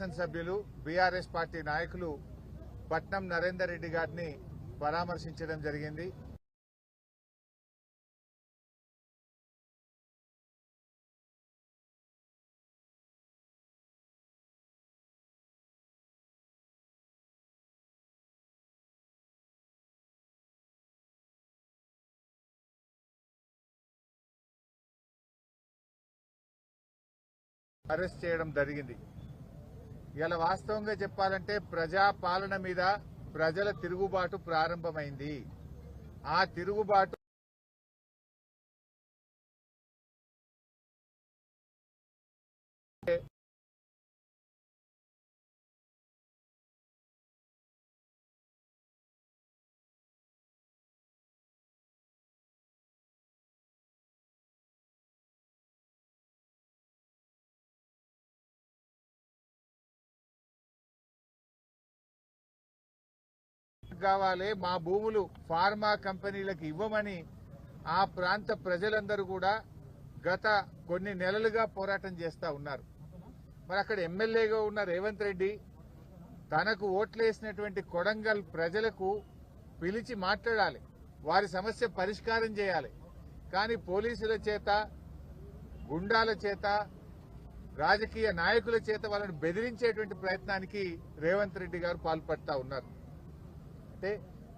శాసనసభ్యులు BRS party నాయకులు పట్నం నరేందర్ రెడ్డి గారిని పరామర్శించడం జరిగింది. అరెస్ట్ చేయడం జరిగింది. ఇలా వాస్తవంగా చెప్పాలంటే ప్రజా పాలన మీద ప్రజల తిరుగుబాటు ప్రారంభమైంది. ఆ తిరుగుబాటు కావాలి మా భూములు ఫార్మా కంపెనీలకు ఇవ్వమని ఆ ప్రాంత ప్రజలందరూ కూడా గత కొన్ని నెలలుగా పోరాటం చేస్తా ఉన్నారు. మరి అక్కడ ఎమ్మెల్యేగా ఉన్న రేవంత్ రెడ్డి తనకు ఓట్లేసినటువంటి కొడంగల్ ప్రజలకు పిలిచి మాట్లాడాలి. వారి సమస్య పరిష్కారం చేయాలి. కానీ పోలీసుల చేత గుండాల చేత రాజకీయ నాయకుల చేత వాళ్ళని బెదిరించేటువంటి ప్రయత్నానికి రేవంత్ రెడ్డి గారు పాల్పడతా ఉన్నారు. అంటే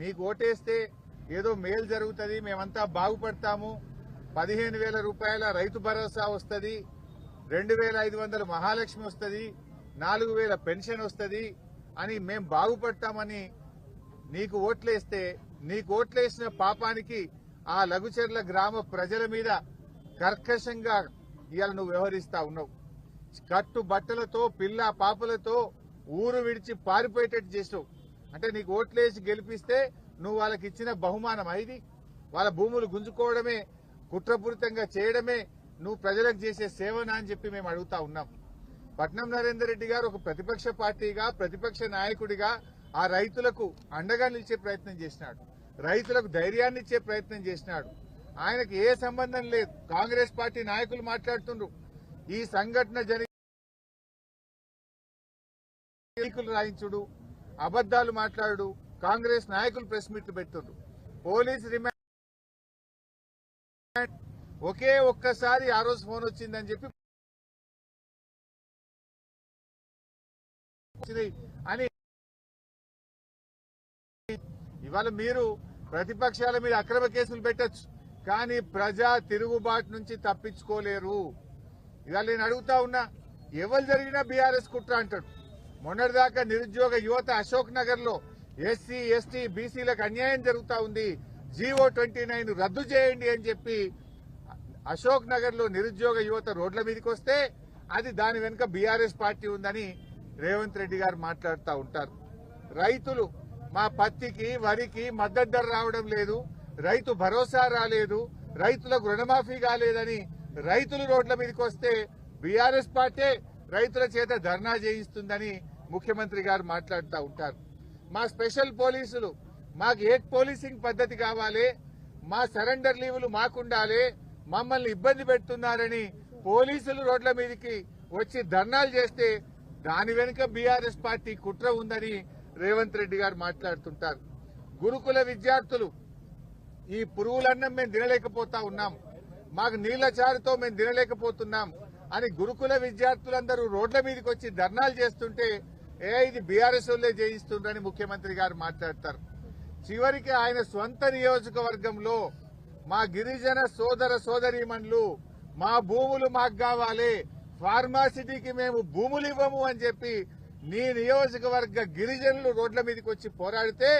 నీకు ఓటేస్తే ఏదో మేలు జరుగుతుంది మేమంతా బాగుపడతాము. పదిహేను వేల రూపాయల రైతు భరోసా వస్తుంది రెండు వేల ఐదు వందల మహాలక్ష్మి వస్తుంది నాలుగు వేల పెన్షన్ వస్తుంది అని మేం బాగుపడతామని నీకు ఓట్లేస్తే నీకు ఓట్లేసిన పాపానికి ఆ లఘుచర్ల గ్రామ ప్రజల మీద కర్కశంగా ఇవాళ నువ్వు వ్యవహరిస్తా ఉన్నావు. కట్టు బట్టలతో పిల్ల పాపలతో ఊరు విడిచి పారిపోయేటట్టు చేసావు అంటే నీకు ఓట్లేసి గెలిపిస్తే నువ్వు వాళ్ళకి ఇచ్చిన బహుమానం ఇది వాళ్ళ భూములు గుంజుకోవడమే కుట్రపూరితంగా చేయడమే నువ్వు ప్రజలకు చేసే సేవనా అని చెప్పి మేము అడుగుతా ఉన్నాం. పట్నం నరేందర్ రెడ్డి గారు ఒక ప్రతిపక్ష పార్టీగా ప్రతిపక్ష నాయకుడిగా ఆ రైతులకు అండగా నిలిచే ప్రయత్నం చేసినాడు. రైతులకు ధైర్యాన్ని ఇచ్చే ప్రయత్నం చేసినాడు. ఆయనకు ఏ సంబంధం లేదు. కాంగ్రెస్ పార్టీ నాయకులు మాట్లాడుతుండ్రు. ఈ సంఘటన జరిగి రాయించుడు. అబద్దాలు మాట్లాడు కాంగ్రెస్ నాయకులు ప్రెస్ మీట్లు పెడుతుండ్రు. పోలీస్ రిమాండ్ ఒకే ఒక్కసారి ఆ రోజు ఫోన్ వచ్చిందని చెప్పి అని ఇవాళ మీరు ప్రతిపక్షాల మీద అక్రమ కేసులు పెట్టొచ్చు కానీ ప్రజా తిరుగుబాటు నుంచి తప్పించుకోలేరు. ఇవాళ నేను అడుగుతా ఉన్నా ఎవరు జరిగినా బీఆర్ఎస్ కుట్ర అంటాడు. మొన్నటిదాకా నిరుద్యోగ యువత అశోక్ నగర్లో ఎస్సీ ఎస్టీ బీసీలకు అన్యాయం జరుగుతా ఉంది. జీవో ట్వంటీ నైన్ రద్దు చేయండి అని చెప్పి అశోక్ నగర్లో నిరుద్యోగ యువత రోడ్ల మీదకి వస్తే అది దాని వెనుక బీఆర్ఎస్ పార్టీ ఉందని రేవంత్ రెడ్డి గారు మాట్లాడుతూ ఉంటారు. రైతులు మా పత్తికి వరికి మద్దతు ధర రావడం లేదు. రైతు భరోసా రాలేదు. రైతులకు రుణమాఫీ కాలేదని రైతులు రోడ్ల మీదకి వస్తే బీఆర్ఎస్ పార్టీ రైతుల చేత ధర్నా చేయిస్తుందని ముఖ్యమంత్రి గారు మాట్లాడుతూ ఉంటారు. మా స్పెషల్ పోలీసులు మాకు ఏ పోలీసింగ్ పద్ధతి కావాలి మా సరెండర్ లీవులు మాకుండాలి మమ్మల్ని ఇబ్బంది పెడుతున్నారని పోలీసులు రోడ్ల మీదకి వచ్చి ధర్నాలు చేస్తే దాని వెనుక బీఆర్ఎస్ పార్టీ కుట్ర ఉందని రేవంత్ రెడ్డి గారు మాట్లాడుతుంటారు. గురుకుల విద్యార్థులు ఈ పురుగులన్నం మేము తినలేకపోతా ఉన్నాం. మాకు నీళ్ళ చారుతో మేము తినలేకపోతున్నాం అని గురుకుల విద్యార్థులందరూ రోడ్ల మీదకి వచ్చి ధర్నాలు చేస్తుంటే ఏ ఇది బీఆర్ఎస్ వాళ్ళే చేయిస్తుండ్రని ముఖ్యమంత్రి గారు మాట్లాడతారు. చివరికి ఆయన స్వంత నియోజకవర్గంలో మా గిరిజన సోదర సోదరీమణులు మా భూములు మాకు కావాలి ఫార్మాసిటీకి మేము భూములు ఇవ్వము అని చెప్పి నీ నియోజకవర్గ గిరిజనులు రోడ్ల మీదకి వచ్చి పోరాడితే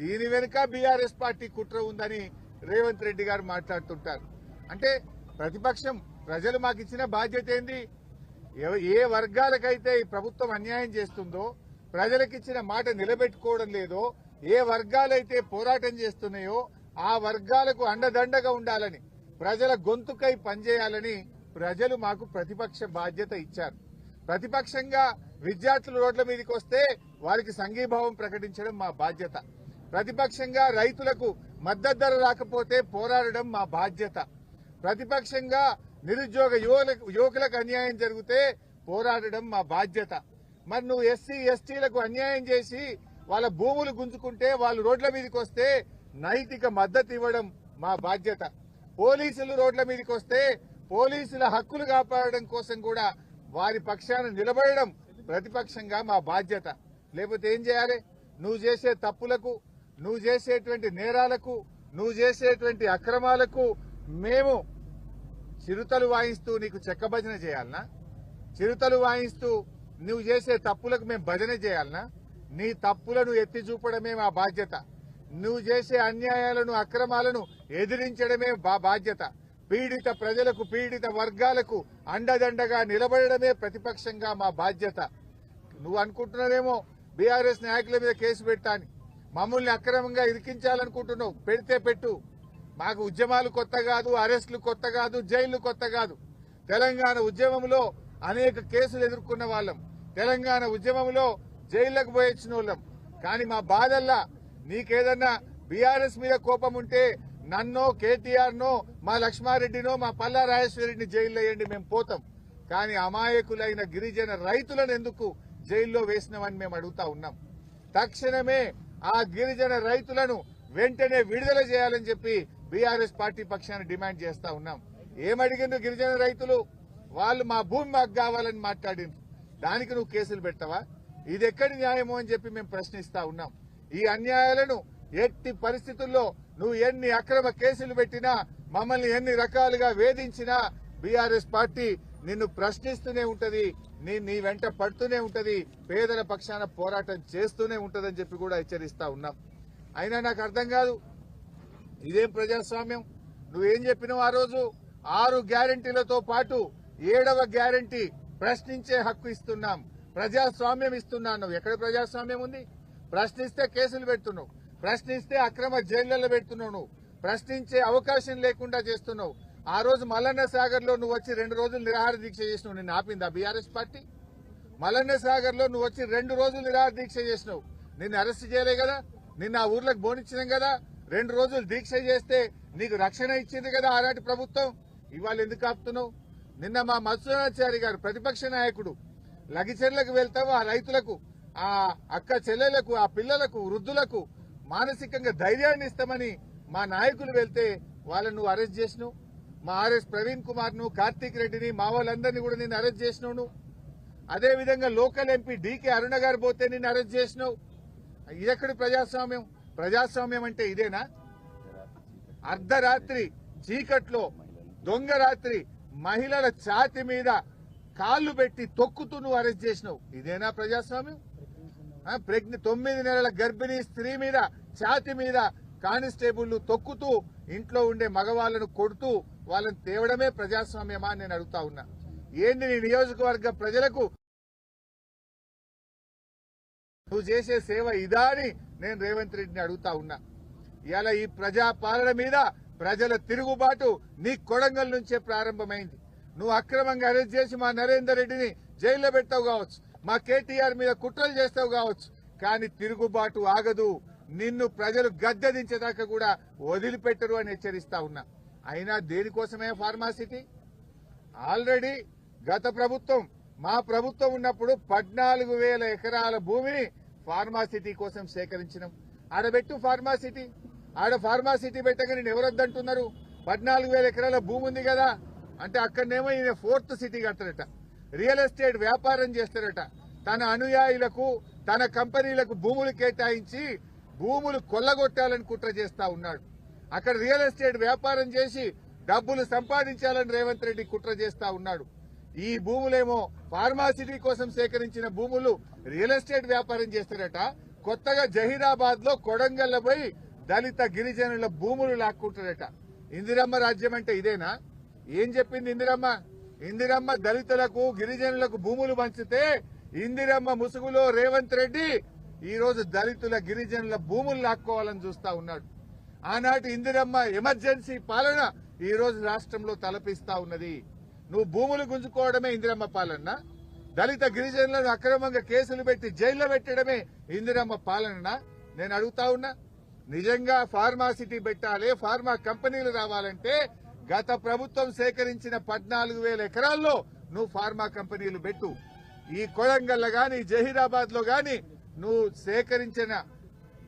దీని వెనుక బీఆర్ఎస్ పార్టీ కుట్ర ఉందని రేవంత్ రెడ్డి గారు మాట్లాడుతుంటారు. అంటే ప్రతిపక్షం ప్రజలు మాకు ఇచ్చిన బాధ్యత ఏంది? ఏ వర్గాలకైతే ఈ ప్రభుత్వం అన్యాయం చేస్తుందో ప్రజలకిచ్చిన మాట నిలబెట్టుకోవడం లేదో ఏ వర్గాలైతే పోరాటం చేస్తున్నాయో ఆ వర్గాలకు అండదండగా ఉండాలని ప్రజల గొంతుకై పనిచేయాలని ప్రజలు మాకు ప్రతిపక్ష బాధ్యత ఇచ్చారు. ప్రతిపక్షంగా విద్యార్థులు రోడ్ల మీదకి వస్తే వారికి సంఘీభావం ప్రకటించడం మా బాధ్యత. ప్రతిపక్షంగా రైతులకు మద్దతు ధర రాకపోతే పోరాడడం మా బాధ్యత. ప్రతిపక్షంగా నిరుద్యోగ యువలకు యువకులకు అన్యాయం జరిగితే పోరాడడం మా బాధ్యత. మరి నువ్వు ఎస్సీ ఎస్టీలకు అన్యాయం చేసి వాళ్ళ భూములు గుంజుకుంటే వాళ్ళు రోడ్ల మీదకి వస్తే నైతిక మద్దతు ఇవ్వడం మా బాధ్యత. పోలీసులు రోడ్ల మీదకి వస్తే పోలీసుల హక్కులు కాపాడడం కోసం కూడా వారి పక్షాన నిలబడడం ప్రతిపక్షంగా మా బాధ్యత. లేకపోతే ఏం చేయాలి? నువ్వు చేసే తప్పులకు నువ్వు చేసేటువంటి నేరాలకు నువ్వు చేసేటువంటి అక్రమాలకు మేము చిరుతలు వాయిస్తూ నీకు చెక్క భజన చేయాలనా? చిరుతలు వాయిస్తూ నువ్వు చేసే తప్పులకు మేము భజన చేయాలనా? నీ తప్పులను ఎత్తి చూపడమే మా బాధ్యత. నువ్వు చేసే అన్యాయాలను అక్రమాలను ఎదిరించడమే మా బాధ్యత. పీడిత ప్రజలకు పీడిత వర్గాలకు అండదండగా నిలబడడమే ప్రతిపక్షంగా మా బాధ్యత. నువ్వు అనుకుంటున్నావేమో బీఆర్ఎస్ నాయకుల మీద కేసు పెట్టాని మమ్మల్ని అక్రమంగా ఇరికించాలనుకుంటున్నావు. పెడితే పెట్టు. మాకు ఉద్యమాలు కొత్త కాదు అరెస్టులు కొత్త కాదు జైళ్ళు కొత్త కాదు. తెలంగాణ ఉద్యమంలో అనేక కేసులు ఎదుర్కొన్న వాళ్ళం. తెలంగాణ ఉద్యమంలో జైళ్ళకు పోయొచ్చిన వాళ్ళం కానీ మా బాధల్లా నీకేదన్నా బీఆర్ఎస్ మీద కోపం ఉంటే నన్నో కేటీఆర్ నో మా లక్ష్మారెడ్డినో మా పల్లా రాజేశ్వరరెడ్డిని జైల్లో వేయండి మేము పోతాం. కానీ అమాయకులైన గిరిజన రైతులను ఎందుకు జైల్లో వేసినామని మేము అడుగుతా ఉన్నాం. తక్షణమే ఆ గిరిజన రైతులను వెంటనే విడుదల చేయాలని చెప్పి బీఆర్ఎస్ పార్టీ పక్షాన డిమాండ్ చేస్తా ఉన్నాం. ఏమడిగిండ్రు గిరిజన రైతులు? వాళ్ళు మా భూమి మాకు కావాలని మాట్లాడిండ్రు. దానికి నువ్వు కేసులు పెట్టవా? ఇది ఎక్కడి న్యాయము అని చెప్పి మేము ప్రశ్నిస్తా ఉన్నాం. ఈ అన్యాయాలను ఎట్టి పరిస్థితుల్లో నువ్వు ఎన్ని అక్రమ కేసులు పెట్టినా మమ్మల్ని ఎన్ని రకాలుగా వేధించినా బీఆర్ఎస్ పార్టీ నిన్ను ప్రశ్నిస్తూనే ఉంటది నీ నీ వెంట పడుతూనే ఉంటది పేదల పక్షాన పోరాటం చేస్తూనే ఉంటదని చెప్పి కూడా హెచ్చరిస్తా ఉన్నాం. అయినా నాకు అర్థం కాదు ఇదేం ప్రజాస్వామ్యం? నువ్వేం చెప్పినావు ఆ రోజు? ఆరు గ్యారంటీలతో పాటు ఏడవ గ్యారంటీ ప్రశ్నించే హక్కు ఇస్తున్నాం. ప్రజాస్వామ్యం ఇస్తున్నాను నువ్వు. ఎక్కడ ప్రజాస్వామ్యం ఉంది? ప్రశ్నిస్తే కేసులు పెడుతున్నావు. ప్రశ్నిస్తే అక్రమ జైళ్ళలో పెడుతున్నావు నువ్వు. ప్రశ్నించే అవకాశం లేకుండా చేస్తున్నావు. ఆ రోజు మల్లన్న సాగర్లో నువ్వు వచ్చి రెండు రోజులు నిరాహార దీక్ష చేసినావు. నిన్ను ఆపిందా బీఆర్ఎస్ పార్టీ? మల్లన్న సాగర్లో నువ్వు వచ్చి రెండు రోజులు నిరాహార దీక్ష చేసినావు. నిన్ను అరెస్ట్ చేయలే కదా? నిన్న ఆ ఊర్లకు బోనిచ్చినాం కదా? రెండు రోజులు దీక్ష చేస్తే నీకు రక్షణ ఇచ్చింది కదా ఆనాటి ప్రభుత్వం. ఇవాళ ఎందుకు ఆపుతున్నావు? నిన్న మా మత్స్యనాచారి గారు ప్రతిపక్ష నాయకుడు లగిచెర్లకు వెళ్తావు ఆ రైతులకు ఆ అక్క చెల్లెలకు ఆ పిల్లలకు వృద్ధులకు మానసికంగా ధైర్యాన్ని ఇస్తామని మా నాయకులు వెళ్తే వాళ్ళను నువ్వు అరెస్ట్ చేసినావు. మా ఆర్ఎస్ ప్రవీణ్ కుమార్ను కార్తీక్ రెడ్డిని మా వాళ్ళందరినీ కూడా నేను అరెస్ట్ చేసినావు అదేవిధంగా అదే విధంగా లోకల్ ఎంపీ డీకే అరుణ గారు పోతే నిన్ను అరెస్ట్ చేసినావు. ఇదెక్కడి ప్రజాస్వామ్యం? ప్రజాస్వామ్యం అంటే ఇదేనా? అర్ధరాత్రి చీకట్లో దొంగ రాత్రి మహిళల ఛాతి మీద కాళ్ళు పెట్టి తొక్కుతూ నువ్వు అరెస్ట్ చేసినావు. ఇదేనా ప్రజాస్వామ్యం? ప్రజ్ఞ ప్రెగ్నె తొమ్మిది నెలల గర్భిణీ స్త్రీ మీద ఛాతి మీద కానిస్టేబుల్ను తొక్కుతూ ఇంట్లో ఉండే మగవాళ్ళను కొడుతూ వాళ్ళని తేవడమే ప్రజాస్వామ్యమా నేను అడుగుతా ఉన్నా. ఏంటి నీ నియోజకవర్గ ప్రజలకు నువ్వు చేసే సేవ ఇదా అని నేను రేవంత్ రెడ్డిని అడుగుతా ఉన్నా. ఇవాళ ఈ ప్రజాపాలన మీద ప్రజల తిరుగుబాటు నీ కొడంగల్ నుంచే ప్రారంభమైంది. నువ్వు అక్రమంగా అరెస్ట్ చేసి మా నరేందర్ రెడ్డిని జైల్లో పెట్టావు కావచ్చు మా కేటీఆర్ మీద కుట్రలు చేస్తావు కావచ్చు కానీ తిరుగుబాటు ఆగదు. నిన్ను ప్రజలు గద్దెదించేదాకా కూడా వదిలిపెట్టరు అని హెచ్చరిస్తా ఉన్నా. అయినా దేనికోసమే ఫార్మాసిటీ ఆల్రెడీ గత ప్రభుత్వం మా ప్రభుత్వం ఉన్నప్పుడు పద్నాలుగు వేల ఎకరాల భూమిని ఫార్మాసిటీ కోసం సేకరించినాం. ఆడబెట్టు ఫార్మాసిటీ ఆడ ఫార్మాసిటీ పెట్టగా నేను ఎవరొద్దంటున్నారు పద్నాలుగు వేల ఎకరాల భూమి ఉంది కదా. అంటే అక్కడనేమో ఈయన ఫోర్త్ సిటీ కడతారట. రియల్ ఎస్టేట్ వ్యాపారం చేస్తారట. తన అనుయాయులకు తన కంపెనీలకు భూములు కేటాయించి భూములు కొల్లగొట్టాలని కుట్ర చేస్తా ఉన్నాడు. అక్కడ రియల్ ఎస్టేట్ వ్యాపారం చేసి డబ్బులు సంపాదించాలని రేవంత్ రెడ్డి కుట్ర చేస్తా ఉన్నాడు. ఈ భూములేమో ఫార్మాసిటీ కోసం సేకరించిన భూములు రియల్ ఎస్టేట్ వ్యాపారం చేస్తారట. కొత్తగా జహీరాబాద్లో కొడంగల్ల పోయి దళిత గిరిజనుల భూములు లాక్కుంటారట. ఇందిరమ్మ రాజ్యం అంటే ఇదేనా? ఏం చెప్పింది ఇందిరమ్మ? ఇందిరమ్మ దళితులకు గిరిజనులకు భూములు పంచితే ఇందిరమ్మ ముసుగులో రేవంత్ రెడ్డి ఈ రోజు దళితుల గిరిజనుల భూములు లాక్కోవాలని చూస్తా ఉన్నాడు. ఆనాటి ఇందిరమ్మ ఎమర్జెన్సీ పాలన ఈ రోజు రాష్ట్రంలో తలపిస్తా ఉన్నది. నువ్వు భూములు గుంజుకోవడమే ఇందిరమ్మ పాలన. దళిత గిరిజనులను అక్రమంగా కేసులు పెట్టి జైల్లో పెట్టడమే ఇందిరమ్మ పాలన. నేను అడుగుతా ఉన్నా నిజంగా ఫార్మాసిటీ పెట్టాలి ఫార్మా కంపెనీలు రావాలంటే గత ప్రభుత్వం సేకరించిన పద్నాలుగు వేల ఎకరాల్లో నువ్వు ఫార్మా కంపెనీలు పెట్టు. ఈ కొడంగల్ గాని జహీరాబాద్లో గాని నువ్వు సేకరించిన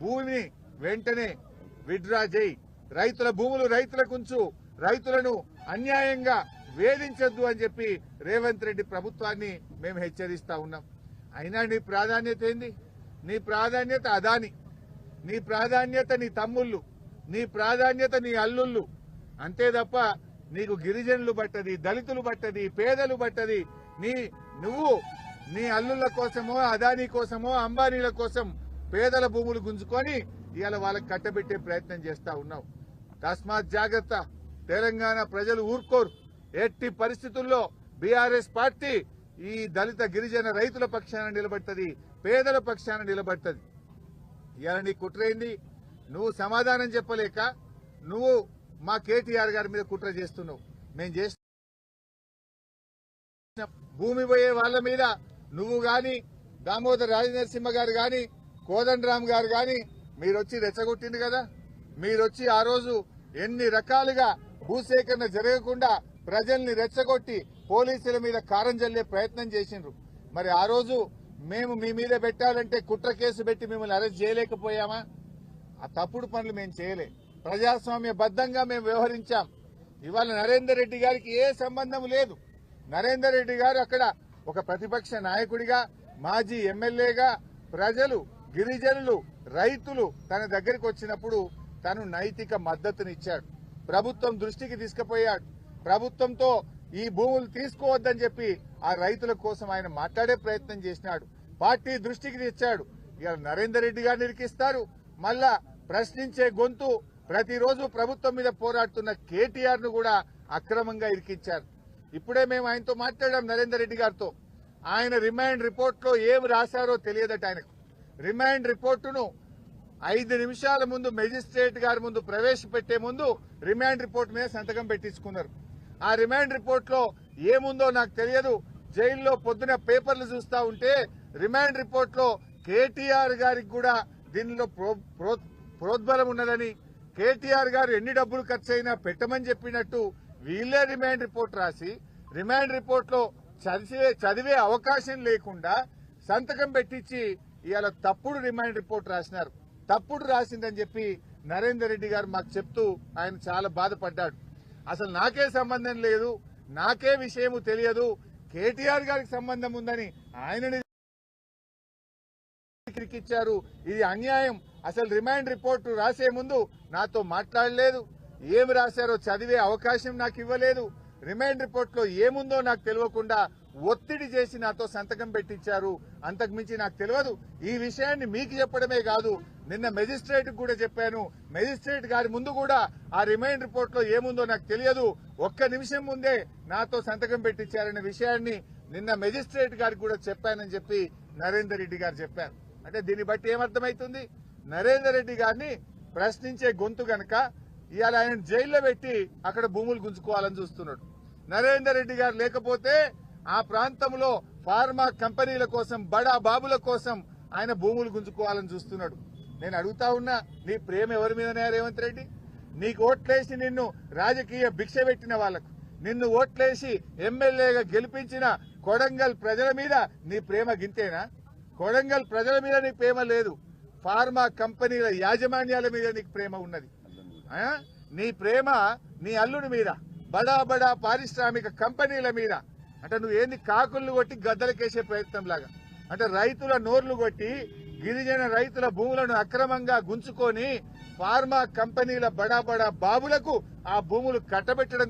భూమిని వెంటనే విడ్రా చేయి. రైతుల భూములు రైతులకు ఉంచు. రైతులను అన్యాయంగా వేధించొద్దు అని చెప్పి రేవంత్ రెడ్డి ప్రభుత్వాన్ని మేము హెచ్చరిస్తా ఉన్నాం. అయినా నీ ప్రాధాన్యత ఏంది? నీ ప్రాధాన్యత అదాని. నీ ప్రాధాన్యత నీ తమ్ముళ్ళు. నీ ప్రాధాన్యత నీ అల్లుళ్ళు. అంతే తప్ప నీకు గిరిజనులు పట్టది దళితులు పట్టది పేదలు పట్టది నీ నువ్వు నీ అల్లుళ్ళ కోసమో అదానీ కోసమో అంబానీల కోసం పేదల భూములు గుంజుకొని ఇవాళ వాళ్ళకి కట్టబెట్టే ప్రయత్నం చేస్తా ఉన్నావు. తస్మాత్ జాగ్రత్త. తెలంగాణ ప్రజలు ఊరుకోరు. ఎట్టి పరిస్థితుల్లో బీఆర్ఎస్ పార్టీ ఈ దళిత గిరిజన రైతుల పక్షాన నిలబడుతుంది పేదల పక్షాన నిలబడుతుంది. ఇలా నీ కుట్రైంది నువ్వు సమాధానం చెప్పలేక నువ్వు మా కేటీఆర్ గారి మీద కుట్ర చేస్తున్నావు. మేము చేసిన భూమి పోయే వాళ్ళ మీద నువ్వు గాని దామోదర్ రాజనరసింహ గారు గాని కోదండరామ్ గారు గాని మీరొచ్చి రెచ్చగొట్టింది కదా? మీరొచ్చి ఆ రోజు ఎన్ని రకాలుగా భూసేకరణ జరగకుండా ప్రజల్ని రెచ్చగొట్టి పోలీసుల మీద కారం జల్లే ప్రయత్నం చేసిండ్రు. మరి ఆ రోజు మేము మీ మీద పెట్టాలంటే కుట్ర కేసు పెట్టి మిమ్మల్ని అరెస్ట్ చేయలేకపోయామా? ఆ తప్పుడు పనులు మేము చేయలే. ప్రజాస్వామ్య బద్దంగా మేము వ్యవహరించాం. ఇవాళ నరేందర్ రెడ్డి గారికి ఏ సంబంధం లేదు. నరేందర్ రెడ్డి గారు అక్కడ ఒక ప్రతిపక్ష నాయకుడిగా మాజీ ఎమ్మెల్యేగా ప్రజలు గిరిజనులు రైతులు తన దగ్గరికి వచ్చినప్పుడు తను నైతిక మద్దతునిచ్చాడు. ప్రభుత్వం దృష్టికి తీసుకుపోయాడు. ప్రభుత్వంతో ఈ భూములు తీసుకోవద్దని చెప్పి ఆ రైతుల కోసం ఆయన మాట్లాడే ప్రయత్నం చేసినాడు. పార్టీ దృష్టికి తెచ్చాడు. ఇక నరేందర్ రెడ్డి గారు ఇరికిస్తారు. మళ్ళా ప్రశ్నించే గొంతు ప్రతిరోజు ప్రభుత్వం మీద పోరాడుతున్న కేటీఆర్ను కూడా అక్రమంగా ఇరికించారు. ఇప్పుడే మేము ఆయనతో మాట్లాడాం నరేందర్ రెడ్డి గారితో. ఆయన రిమాండ్ రిపోర్ట్లో ఏం రాశారో తెలియదట ఆయనకు. రిమాండ్ రిపోర్టును ఐదు నిమిషాల ముందు మెజిస్ట్రేట్ గారి ముందు ప్రవేశపెట్టే ముందు రిమాండ్ రిపోర్ట్ మీద సంతకం పెట్టించుకున్నారు. ఆ రిమాండ్ రిపోర్ట్లో ఏముందో నాకు తెలియదు. జైల్లో పొద్దున పేపర్లు చూస్తా ఉంటే రిమాండ్ రిపోర్ట్లో కేటీఆర్ గారికి కూడా దీనిలో ప్రో- ప్రో- ప్రోద్బలం ఉన్నదని కేటీఆర్ గారు ఎన్ని డబ్బులు ఖర్చు అయినా పెట్టమని చెప్పినట్టు వీళ్ళే రిమాండ్ రిపోర్ట్ రాసి రిమాండ్ రిపోర్ట్లో చదివే చదివే అవకాశం లేకుండా సంతకం పెట్టించి ఇవాళ తప్పుడు రిమాండ్ రిపోర్ట్ రాసినారు. తప్పుడు రాసిందని చెప్పి నరేందర్ రెడ్డి గారు మాకు చెప్తూ ఆయన చాలా బాధపడ్డాడు. అసలు నాకే సంబంధం లేదు నాకే విషయము తెలియదు కేటీఆర్ గారికి సంబంధం ఉందని ఆయనని ఇచ్చారు ఇది అన్యాయం. అసలు రిమాండ్ రిపోర్ట్ రాసే ముందు నాతో మాట్లాడలేదు. ఏమి రాశారో చదివే అవకాశం నాకు ఇవ్వలేదు. రిమాండ్ రిపోర్ట్లో ఏముందో నాకు తెలియకుండా ఒత్తిడి చేసి నాతో సంతకం పెట్టించారు. అంతకుమించి నాకు తెలియదు. ఈ విషయాన్ని మీకు చెప్పడమే కాదు. నిన్న మెజిస్ట్రేట్ కూడా చెప్పాను. మెజిస్ట్రేట్ గారి ముందు కూడా ఆ రిమైండ్ రిపోర్ట్లో ఏముందో నాకు తెలియదు. ఒక్క నిమిషం ముందే నాతో సంతకం పెట్టించారనే విషయాన్ని నిన్న మెజిస్ట్రేట్ గారికి కూడా చెప్పానని చెప్పి నరేందర్ రెడ్డి గారు చెప్పారు. అంటే దీన్ని బట్టి ఏమర్థమైతుంది? నరేందర్ రెడ్డి గారిని ప్రశ్నించే గొంతు గనక ఇవాళ ఆయన జైల్లో పెట్టి అక్కడ భూములు గుంజుకోవాలని చూస్తున్నాడు. నరేందర్ రెడ్డి గారు లేకపోతే ఆ ప్రాంతంలో ఫార్మా కంపెనీల కోసం బడా బాబుల కోసం ఆయన భూములు గుంజుకోవాలని చూస్తున్నాడు. నేను అడుగుతా ఉన్నా నీ ప్రేమ ఎవరి మీదనే రేవంత్ రెడ్డి? నీకు ఓట్లేసి నిన్ను రాజకీయ భిక్ష పెట్టిన వాళ్ళకు నిన్ను ఓట్లేసి ఎమ్మెల్యేగా గెలిపించిన కొడంగల్ ప్రజల మీద నీ ప్రేమ గింతేనా? కొడంగల్ ప్రజల మీద నీ ప్రేమ లేదు ఫార్మా కంపెనీల యాజమాన్యాల మీద నీకు ప్రేమ ఉన్నది. నీ ప్రేమ నీ అల్లుడి మీద బడా బడా పారిశ్రామిక కంపెనీల మీద అంటే నువ్వు ఏంది కాకులను కొట్టి గద్దలకేసే ప్రయత్నం లాగా అంటే రైతుల నోర్లు కొట్టి గిరిజన రైతుల భూములను అక్రమంగా గుంచుకొని ఫార్మా కంపెనీల బడా బడా బాబులకు ఆ భూములు కట్టబెట్టడం